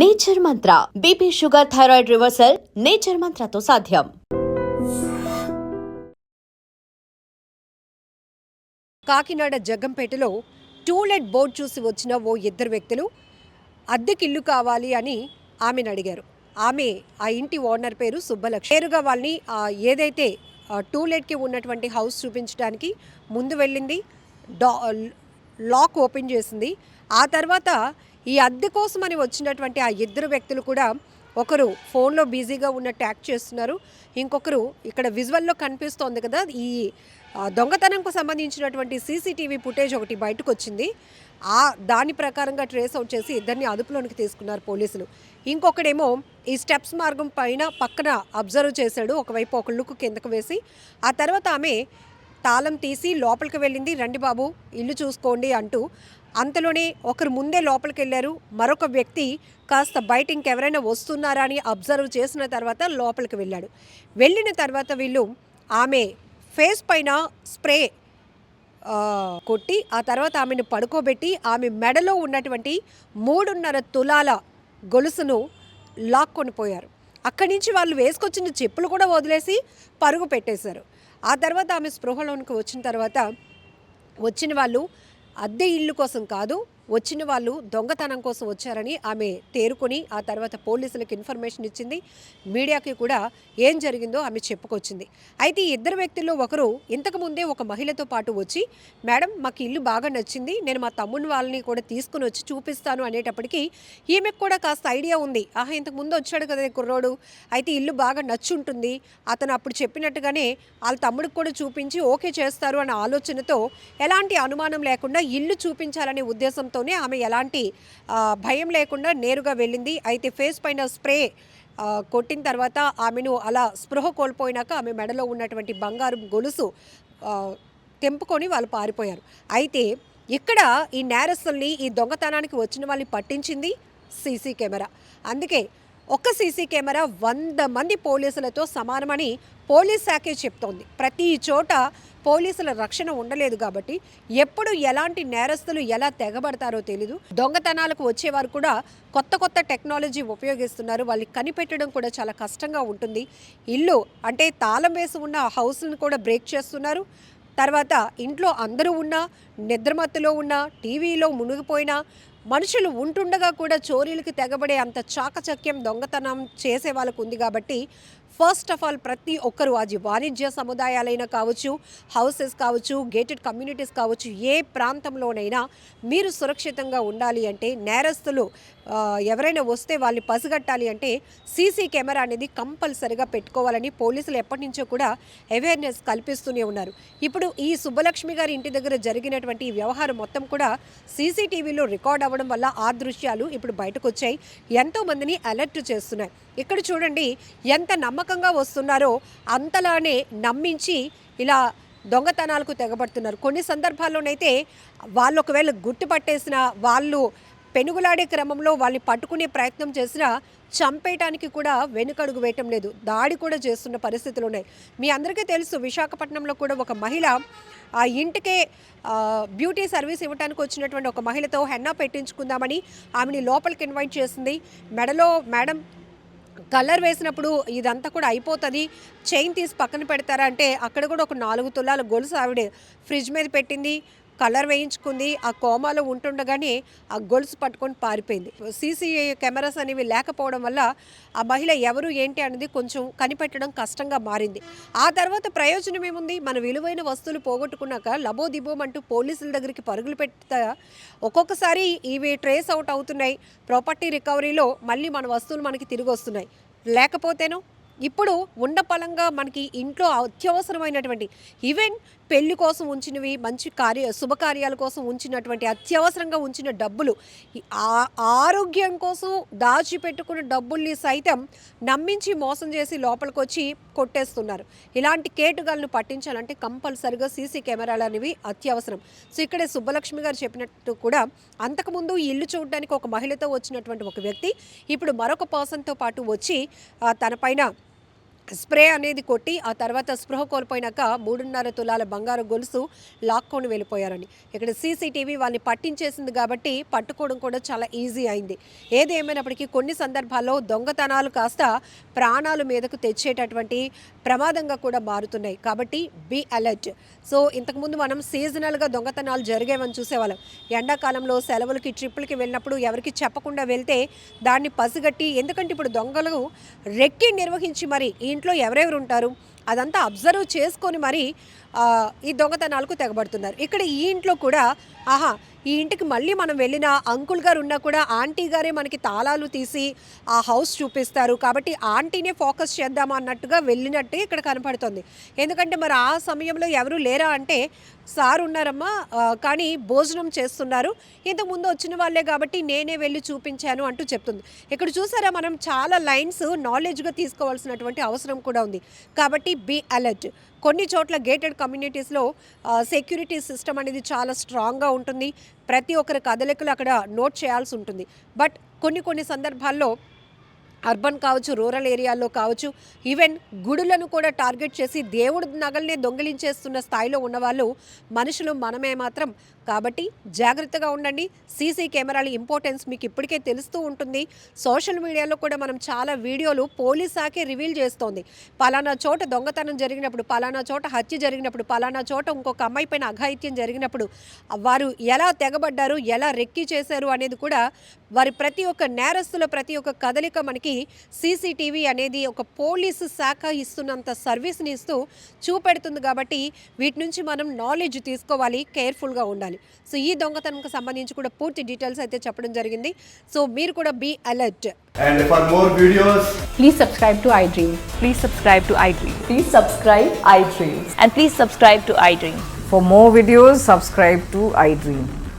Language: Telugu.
Nature Mantra BP sugar thyroid reversal nature మంత్రతో సాధ్యం. కాకినాడ జగ్గంపేటలో టూలెట్ బోర్డు చూసి వచ్చిన ఓ ఇద్దరు వ్యక్తులు అద్దెకిల్లు కావాలి అని ఆమెను అడిగారు. ఆమె ఆ ఇంటి ఓనర్ పేరు సుబ్బలక్ష్మి. పేరుగా వాళ్ళని ఏదైతే టూలెట్కి ఉన్నటువంటి హౌస్ చూపించడానికి ముందు వెళ్ళింది డా లాక్ ఓపెన్ చేసింది. ఆ తర్వాత ఈ అద్దె కోసమని వచ్చినటువంటి ఆ ఇద్దరు వ్యక్తులు కూడా ఒకరు ఫోన్లో బిజీగా ఉన్న ట్యాక్ చేస్తున్నారు. ఇంకొకరు ఇక్కడ విజువల్లో కనిపిస్తోంది కదా ఈ దొంగతనంకు సంబంధించినటువంటి సీసీటీవీ ఫుటేజ్ ఒకటి బయటకు వచ్చింది. ఆ దాని ప్రకారంగా ట్రేస్ అవుట్ చేసి ఇద్దరిని అదుపులోనికి తీసుకున్నారు పోలీసులు. ఇంకొకడేమో ఈ స్టెప్స్ మార్గం పైన పక్కన అబ్జర్వ్ చేశాడు ఒకవైపు ఒక లుక్ కిందకు వేసి. ఆ తర్వాత ఆమె తాళం తీసి లోపలికి వెళ్ళింది. రండి బాబు ఇల్లు చూసుకోండి అంటూ అంతలోనే ఒకరు ముందే లోపలికి వెళ్ళారు. మరొక వ్యక్తి కాస్త బయట ఇంకెవరైనా వస్తున్నారా అని అబ్జర్వ్ చేసిన తర్వాత లోపలికి వెళ్ళాడు. వెళ్ళిన తర్వాత వీళ్ళు ఆమె ఫేస్ పైన స్ప్రే కొట్టి ఆ తర్వాత ఆమెను పడుకోబెట్టి ఆమె మెడలో ఉన్నటువంటి మూడున్నర తులాల గొలుసును లాక్కొని పోయారు. అక్కడి నుంచి వాళ్ళు వేసుకొచ్చిన చెప్పులు కూడా వదిలేసి పరుగు పెట్టేశారు. ఆ తర్వాత ఆమె స్పృహలోనికి వచ్చిన తర్వాత వచ్చిన వాళ్ళు అద్దె ఇల్లు కోసం కాదు వచ్చిన వాళ్ళు దొంగతనం కోసం వచ్చారని ఆమె తేరుకొని ఆ తర్వాత పోలీసులకు ఇన్ఫర్మేషన్ ఇచ్చింది. మీడియాకి కూడా ఏం జరిగిందో ఆమె చెప్పుకొచ్చింది. అయితే ఈ ఇద్దరు వ్యక్తుల్లో ఒకరు ఇంతకు ముందే ఒక మహిళతో పాటు వచ్చి మేడం మాకు ఇల్లు బాగా నచ్చింది నేను మా తమ్ముని వాళ్ళని కూడా తీసుకుని వచ్చి చూపిస్తాను అనేటప్పటికీ ఈమెకు కూడా కాస్త ఐడియా ఉంది. ఆహా ఇంతకు ముందు వచ్చాడు కదా కుర్రోడు అయితే ఇల్లు బాగా నచ్చుంటుంది. అతను అప్పుడు చెప్పినట్టుగానే వాళ్ళ తమ్ముడికి కూడా చూపించి ఓకే చేస్తారు అనే ఆలోచనతో ఎలాంటి అనుమానం లేకుండా ఇల్లు చూపించాలనే ఉద్దేశంతోనే ఆమె ఎలాంటి భయం లేకుండా నేరుగా వెళ్ళింది. అయితే ఫేస్ పైన స్ప్రే కొట్టిన తర్వాత ఆమెను అలా స్పృహ కోల్పోయినాక ఆమె మెడలో ఉన్నటువంటి బంగారం గొలుసు తెంపుకొని వాళ్ళు పారిపోయారు. అయితే ఇక్కడ ఈ నేరస్తుల్ని ఈ దొంగతనానికి వచ్చిన వాళ్ళని పట్టించింది సీసీ కెమెరా. అందుకే ఒక్క సీసీ కెమెరా వంద మంది పోలీసులతో సమానమని పోలీస్ శాఖే చెప్తోంది. ప్రతి చోట పోలీసుల రక్షణ ఉండలేదు కాబట్టి ఎప్పుడు ఎలాంటి నేరస్తులు ఎలా తెగబడతారో తెలీదు. దొంగతనాలకు వచ్చేవారు కూడా కొత్త కొత్త టెక్నాలజీ ఉపయోగిస్తున్నారు. వాళ్ళని కనిపెట్టడం కూడా చాలా కష్టంగా ఉంటుంది. ఇల్లు అంటే తాళం వేసి ఉన్న హౌస్లను కూడా బ్రేక్ చేస్తున్నారు. తర్వాత ఇంట్లో అందరూ ఉన్నా నిద్రమత్తులో ఉన్నా టీవీలో మునిగిపోయినా మనుషులు ఉంటుండగా కూడా చోరీలకు తెగబడే అంత చాకచక్యం దొంగతనం చేసే వాళ్ళకు ఉంది కాబట్టి ఫస్ట్ ఆఫ్ ఆల్ ప్రతి ఒక్కరూ అది వాణిజ్య సముదాయాలైనా కావచ్చు హౌసెస్ కావచ్చు గేటెడ్ కమ్యూనిటీస్ కావచ్చు ఏ ప్రాంతంలోనైనా మీరు సురక్షితంగా ఉండాలి అంటే నేరస్తులు ఎవరైనా వస్తే వాళ్ళని పసిగట్టాలి అంటే సీసీ కెమెరా అనేది కంపల్సరిగా పెట్టుకోవాలని పోలీసులు ఎప్పటి నుంచో కూడా అవేర్నెస్ కల్పిస్తూనే ఉన్నారు. ఇప్పుడు ఈ సుబ్బలక్ష్మి గారి ఇంటి దగ్గర జరిగినటువంటి ఈ వ్యవహారం మొత్తం కూడా సీసీటీవీలో రికార్డ్ అవ్వడం వల్ల ఆ దృశ్యాలు ఇప్పుడు బయటకు వచ్చాయి. ఎంతో మందిని అలర్ట్ చేస్తున్నాయి. ఇక్కడ చూడండి ఎంత నమ్మకంగా వస్తున్నారో అంతలానే నమ్మించి ఇలా దొంగతనాలకు తెగబడుతున్నారు. కొన్ని సందర్భాల్లోనైతే వాళ్ళు ఒకవేళ గుర్తుపట్టేసిన వాళ్ళు పెనుగులాడే క్రమంలో వాళ్ళని పట్టుకునే ప్రయత్నం చేసినా చంపేయటానికి కూడా వెనుకడుగు వేయటం లేదు. దాడి కూడా చేస్తున్న పరిస్థితులు ఉన్నాయి. మీ అందరికీ తెలుసు విశాఖపట్నంలో కూడా ఒక మహిళ ఆ ఇంటికే బ్యూటీ సర్వీస్ ఇవ్వడానికి వచ్చినటువంటి ఒక మహిళతో హెన్నా పెట్టించుకుందామని ఆమెని లోపలికి ఇన్వైట్ చేసింది. మెడలో మేడం కలర్ వేసినప్పుడు ఇదంతా కూడా అయిపోతుంది. చైన్ తీసి పక్కన పెడతారా అంటే అక్కడ కూడా ఒక నాలుగు తులాల గొలుసు ఆవిడ ఫ్రిడ్జ్ మీద పెట్టింది. కలర్ వేయించుకుంది ఆ కోమాలో ఉంటుండగానే ఆ గొలుసు పట్టుకొని పారిపోయింది. సీసీ కెమెరాస్ అనేవి లేకపోవడం వల్ల ఆ మహిళ ఎవరు ఏంటి అనేది కొంచెం కనిపెట్టడం కష్టంగా మారింది. ఆ తర్వాత ప్రయోజనం ఏముంది? మన విలువైన వస్తువులు పోగొట్టుకున్నాక లబోదిబోం అంటూ పోలీసుల దగ్గరికి పరుగులు పెడతా ఒక్కొక్కసారి ఇవి ట్రేస్ అవుట్ అవుతున్నాయి. ప్రాపర్టీ రికవరీలో మళ్ళీ మన వస్తువులు మనకి తిరిగి వస్తున్నాయి. లేకపోతేను ఇప్పుడు ఉండపలంగా మనకి ఇంట్లో అత్యవసరమైనటువంటి ఈవెన్ పెళ్ళి కోసం ఉంచినవి మంచి కార్య శుభకార్యాల కోసం ఉంచినటువంటి అత్యవసరంగా ఉంచిన డబ్బులు ఆ- ఆరోగ్యం కోసం దాచిపెట్టుకున్న డబ్బుల్ని సైతం నమ్మించి మోసం చేసి లోపలికి వచ్చి కొట్టేస్తున్నారు. ఇలాంటి కేటుగాలను పట్టించాలంటే కంపల్సరిగా సీసీ కెమెరాలు అనేవి అత్యవసరం. సో ఇక్కడే సుబ్బలక్ష్మి గారు చెప్పినట్టు కూడా అంతకుముందు ఈ ఇల్లు చూడడానికి ఒక మహిళతో వచ్చినటువంటి ఒక వ్యక్తి ఇప్పుడు మరొక పర్సన్తో పాటు వచ్చి తన పైన స్ప్రే అనేది కొట్టి ఆ తర్వాత స్పృహ కోల్పోయినాక మూడున్నర తులాల బంగారు గొలుసు లాక్కొని వెళ్ళిపోయారని. ఇక్కడ సీసీటీవీ వాళ్ళని పట్టించేసింది కాబట్టి పట్టుకోవడం కూడా చాలా ఈజీ అయింది. ఏది ఏమైనప్పటికీ కొన్ని సందర్భాల్లో దొంగతనాలు కాస్త ప్రాణాలు మీదకు తెచ్చేటటువంటి ప్రమాదంగా కూడా మారుతున్నాయి. కాబట్టి బి అలర్ట్. సో ఇంతకుముందు మనం సీజనల్గా దొంగతనాలు జరిగేవని చూసేవాళ్ళం. ఎండాకాలంలో సెలవులకి ట్రిప్పులకి వెళ్ళినప్పుడు ఎవరికి చెప్పకుండా వెళ్తే దాన్ని పసిగట్టి ఎందుకంటే ఇప్పుడు దొంగలు రెక్కి నిర్వహించి మరి ఈ ఇంట్లో ఎవరెవరు ఉంటారు? అదంతా అబ్జర్వ్ చేసుకొని మరి ఈ దొంగతనాలకు తెగబడుతున్నారు. ఇక్కడ ఈ ఇంట్లో కూడా ఆహా ఈ ఇంటికి మళ్ళీ మనం వెళ్ళిన అంకుల్ గారు ఉన్నా కూడా ఆంటీ గారే మనకి తాళాలు తీసి ఆ హౌస్ చూపిస్తారు. కాబట్టి ఆంటీనే ఫోకస్ చేద్దాం అన్నట్టుగా వెళ్ళినట్టు ఇక్కడ కనపడుతుంది. ఎందుకంటే మరి ఆ సమయంలో ఎవరు లేరా అంటే సార్ ఉన్నారమ్మా కానీ భోజనం చేస్తున్నారు. ఇంతకుముందు వచ్చిన వాళ్ళే కాబట్టి నేనే వెళ్ళి చూపించాను అంటూ చెప్తుంది. ఇక్కడ చూసారా మనం చాలా లైన్స్ నాలెడ్జ్గా తీసుకోవాల్సినటువంటి అవసరం కూడా ఉంది. కాబట్టి బీ అలర్ట్ కొన్ని చోట్ల గేటెడ్ కమ్యూనిటీస్లో సెక్యూరిటీ సిస్టమ్ అనేది చాలా స్ట్రాంగ్గా ఉంటుంది. ప్రతి ఒక్కరి కదలికలు అక్కడ నోట్ చేయాల్సి ఉంటుంది. బట్ కొన్ని కొన్ని సందర్భాల్లో అర్బన్ కావచ్చు రూరల్ ఏరియాల్లో కావచ్చు ఈవెన్ గుడులను కూడా టార్గెట్ చేసి దేవుడు నగల్నే దొంగిలించేస్తున్న స్థాయిలో ఉన్నవాళ్ళు మనుషులు మనమే మాత్రం. కాబట్టి జాగ్రత్తగా ఉండండి. సీసీ కెమెరాల ఇంపార్టెన్స్ మీకు ఇప్పటికే తెలుస్తూ ఉంటుంది. సోషల్ మీడియాలో కూడా మనం చాలా వీడియోలు పోలీస్ శాఖే రివీల్ చేస్తోంది. పలానా చోట దొంగతనం జరిగినప్పుడు పలానా చోట హత్య జరిగినప్పుడు పలానా చోట ఇంకొక అమ్మాయి పైన అఘాయిత్యం జరిగినప్పుడు వారు ఎలా తెగబడ్డారు ఎలా రెక్కి చేశారు అనేది కూడా వారి ప్రతి ఒక్క నేరస్తుల ప్రతి ఒక్క కదలిక మనకి సీసీటీవీ అనేది ఒక పోలీసు శాఖ ఇస్తున్నంత సర్వీస్ని ఇస్తూ చూపెడుతుంది కాబట్టి వీటి నుంచి మనం నాలెడ్జ్ తీసుకోవాలి కేర్ఫుల్గా ఉండాలి సో ఈ దొంగతనంకి సంబంధించి కూడా పూర్తి డీటెయిల్స్ అయితే చెప్పడం జరిగింది సో మీరు కూడా be alert And for more videos, Please subscribe to iDream. Please subscribe to iDream. Please subscribe iDreams. And please subscribe to iDream. For more videos, subscribe to iDream. Please like, share, and